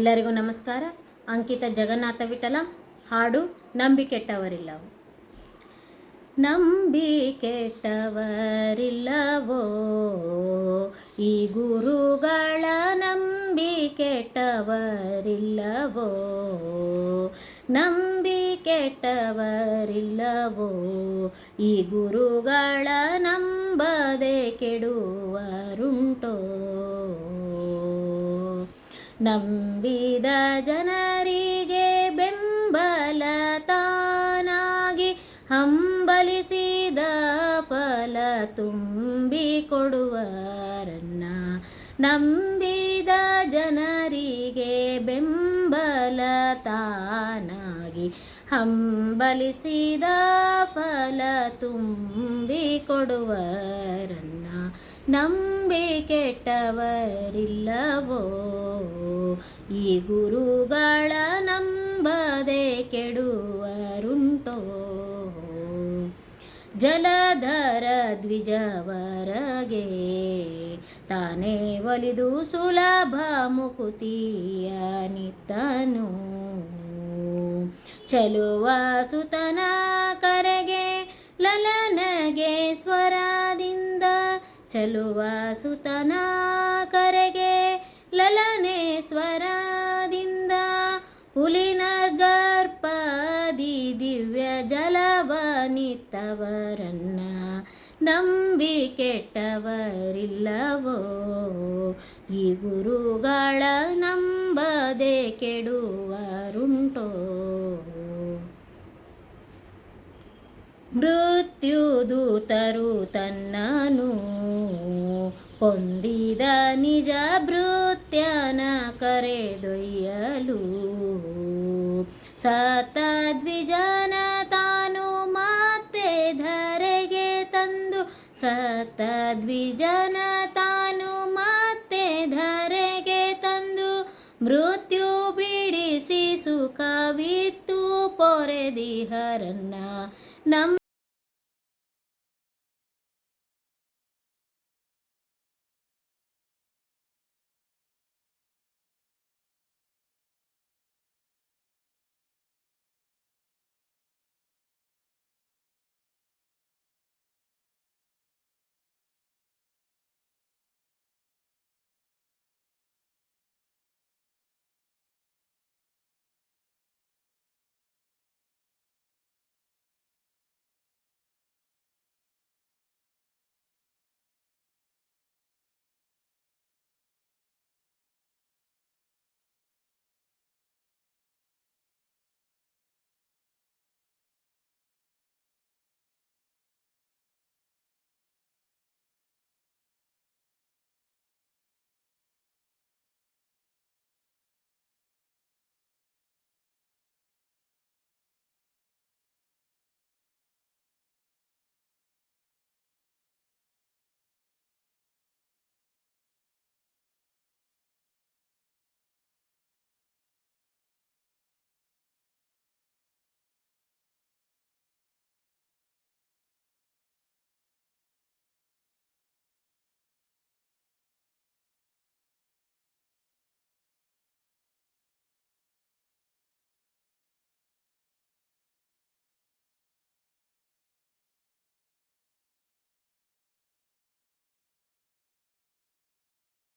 ಎಲ್ಲರಿಗೂ ನಮಸ್ಕಾರ. ಅಂಕಿತ ಜಗನ್ನಾಥ ವಿಠಲ, ಹಾಡು ನಂಬಿ ಕೆಟ್ಟವರಿಲ್ಲವು? ನಂಬಿ ಕೆಟ್ಟವರಿಲ್ಲವೋ? ಈ ಗುರುಗಳ ನಂಬಿ ಕೆಟ್ಟವರಿಲ್ಲವೋ? ನಂಬಿ ಕೆಟ್ಟವರಿಲ್ಲವೋ? ಈ ಗುರುಗಳ ನಂಬದೆ ಕೆಡುವರುಂಟೋ? ನಂಬಿದ ಜನರಿಗೆ ಬೆಂಬಲ ತಾನಾಗಿ ಹಂಬಲಿಸಿದ ಫಲ ತುಂಬಿಕೊಡುವರನ್ನ ನಂಬಿದ ಜನರಿಗೆ ಬೆಂಬಲ ತಾನಾಗಿ ಹಂಬಲಿಸಿದ ಫಲ ತುಂಬಿಕೊಡುವರನ್ನ ನಂಬಿ ಕೆಟ್ಟವರಿಲ್ಲವೋ? ಈ ಗುರುಗಳ ನಂಬದೆ ಕೆಡುವರುಂಟೋ? ಜಲಧರ ದ್ವಿಜವರಗೆ ತಾನೇ ಒಲಿದು ಸುಲಭ ಮುಕುತಿಯ ನಿತ್ತನು. ಚಲುವ ಸುತನ ಕರೆಗೆ ಲಲನಗೆ ಸ್ವರದಿಂದ ಚಲುವ ಸುತನ ಕರೆಗೆ ಲಲನೆ ಸ್ವರದಿಂದ ಪುಲಿನರ್ಗರ್ಪದಿ ದಿವ್ಯ ಜಲವನಿತ್ತವರನ್ನ ನಂಬಿ ಕೆಟ್ಟವರಿಲ್ಲವೋ? ಈ ಗುರುಗಳ ನಂಬದೆ ಕೆಡುವರುಂಟೋ? ಮೃತ್ಯುದೂತರು ತನ್ನನು ಹೊಂದಿದ ನಿಜ ಭೃತ್ಯನ ಕರೆದೊಯ್ಯಲು ಸತದ್ವಿಜನ ತಾನು ಮಾತೆ ಧರೆಗೆ ತಂದು ಸತದ್ವಿಜನ ತಾನು ಮಾತೆ ಧರೆಗೆ ತಂದು ಮೃತ್ಯು ಬಿಡಿಸಿ ಸುಖವಿತ್ತು ಪೊರೆದಿಹರನ್ನ ನಮ್